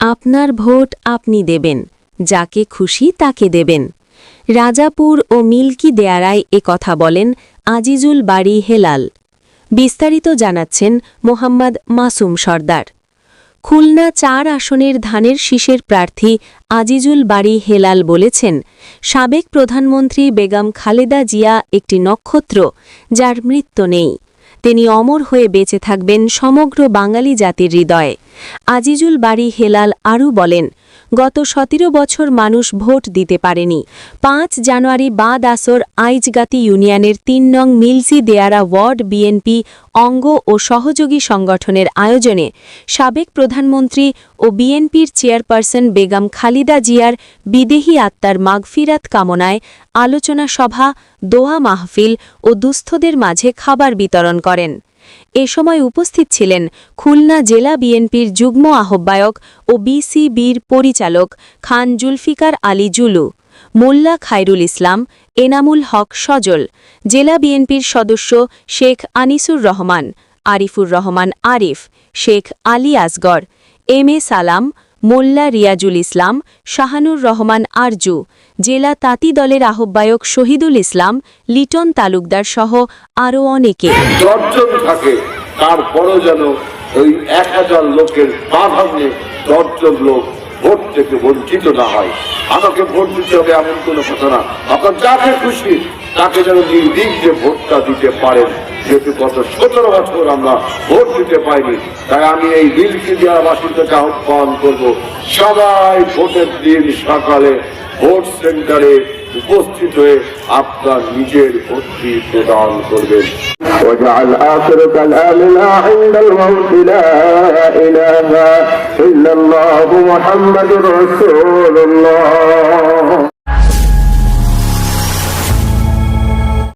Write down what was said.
আপনার ভোট আপনি দেবেন, যাকে খুশি তাকে দেবেন। রাজাপুর ও মিল্কি দেয়ারায় এ কথা বলেন আজিজুল বাড়ি হেলাল। বিস্তারিত জানাচ্ছেন মোহাম্মদ মাসুম সর্দার। খুলনা চার আসনের ধানের শীষের প্রার্থী আজিজুল বাড়ি হেলাল বলেছেন, সাবেক প্রধানমন্ত্রী বেগম খালেদা জিয়া একটি নক্ষত্র, যার মৃত্যু নেই। তিনি অমর হয়ে বেঁচে থাকবেন সমগ্র বাঙালি জাতির হৃদয়ে। আজিজুল বাড়ি হেলাল আরও বলেন, গত সতেরো বছর মানুষ ভোট দিতে পারেনি। পাঁচ জানুয়ারি বাদ আসর আইজগাতি ইউনিয়নের তিন নং মিলসি দেয়ারা ওয়ার্ড বিএনপি অঙ্গ ও সহযোগী সংগঠনের আয়োজনে সাবেক প্রধানমন্ত্রী ও বিএনপির চেয়ারপারসন বেগম খালিদা জিয়ার বিদেহী আত্মার মাগফিরাত কামনায় আলোচনা সভা, দোয়া মাহফিল ও দুস্থদের মাঝে খাবার বিতরণ করেন। এ সময় উপস্থিত ছিলেন খুলনা জেলা বিএনপির যুগ্ম আহ্বায়ক ও বিসিবির পরিচালক খান জুলফিকার আলী জুলু, মোল্লা খায়রুল ইসলাম, এনামুল হক সজল, জেলা বিএনপির সদস্য শেখ আনিসুর রহমান, আরিফুর রহমান আরিফ, শেখ আলী আসগর, এম এ সালাম মোল্লা রিয়াজুল ইসলাম, শাহানুর রহমান আরজু, জেলা তাঁতি দলের আহ্বায়ক শহীদুল ইসলাম, লিটন তালুকদার সহ আরও অনেকে। থাকে, তারপরও যেন ওই এক হাজার লোকের দশজন লোক ভোট থেকে বঞ্চিত না হয়। আমাকে ভোট দিতে হবে এমন কোনো কথা না। আপনার যাকে খুশি, তাকে যেন নির্বিঘ্নে ভোটটা দিতে পারেন যেহেতু গত সতেরো বছর আমরা ভোট দিতে পাইনি তাই আমি এই বিলকি দেওয়া বাসীদেরকে আহ্বান করব সবাই ভোটের দিন সকালে ভোট সেন্টারে উপস্থিত হয়ে আপনার নিজের ভোটটি প্রদান করবেন واجعل آخر كلامنا عند الموت لا إله إلا الله محمد رسول الله